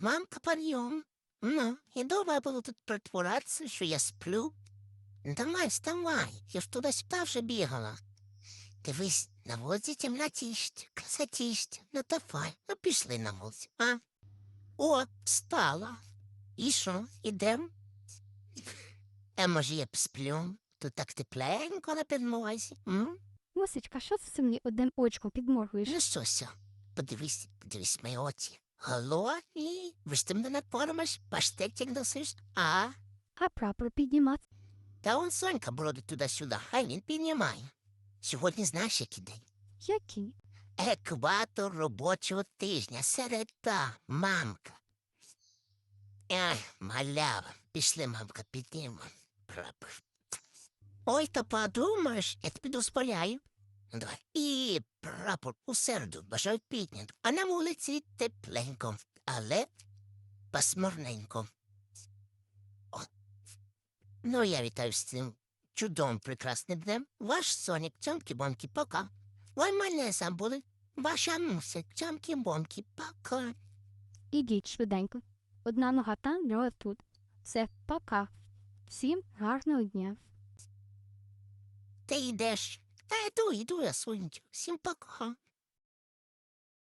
мамка подъем. Ну, и дома буду тут притворятися, що я сплю. Давай, вставай, я ж туди-сюди вже бігала. Дивись, на вулиці темнотість, красотість. Ну давай, ну пішли на вулицю, а? О, встала. І що, ідем? А може я посплю? Тут так тепленько на підмозі. М? Мусечка, що це мені одним очком підморгуєш? Ну що подивись, подивись мої очі. Ж ти мене накормиш, паштетик носиш, а? А прапор піднімати? Та он Сонька бродить туди-сюди, хай він піднімає. Сьогодні знаєш, який день? Який? Екватор робочого тижня, середа, мамка. Ай, малява, пішли, мамка, піднімо. Прапор. Ой, та подумаєш, я тобі дозволяю. Давай. І прапор у середу бажаю піднято, а на вулиці тепленько, але пасмурненько. О. Ну, я вітаю з цим чудовим прекрасним днем. Ваш Сонік, цьомки-бомки, пока. Ой, мене забули. Ваша муся, цьомки-бомки, пока. Ідіть швиденько. Одна нога там, друга тут. Все, пока. Всім гарного дня. Ти йдеш. Та йду, йду я, сонечко. Всім пока.